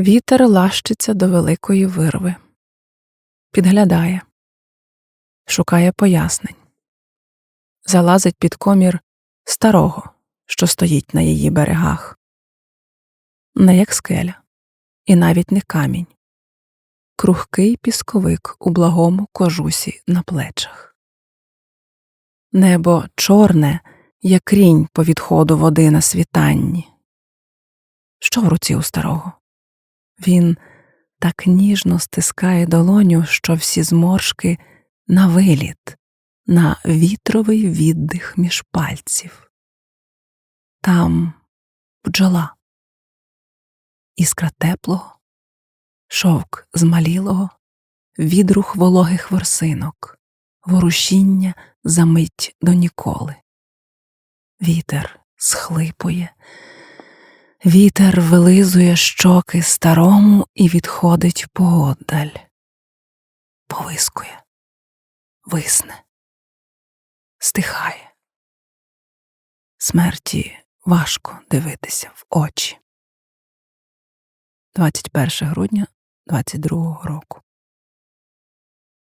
Вітер лащиться до великої вирви, підглядає, шукає пояснень, залазить під комір старого, що стоїть на її берегах, не як скеля, і навіть не камінь, кругкий пісковик у благому кожусі на плечах. Небо чорне, як крінь по відходу води на світанні. Що в руці у старого? Він так ніжно стискає долоню, що всі зморшки на виліт, на вітровий віддих між пальців. Там бджола, іскра теплого, шовк змалілого, відрух вологих ворсинок, ворушіння за мить до ніколи. Вітер схлипує. Вітер вилизує щоки старому і відходить поодаль, повискує, висне, стихає. Смерті важко дивитися в очі. 21 грудня 22 року.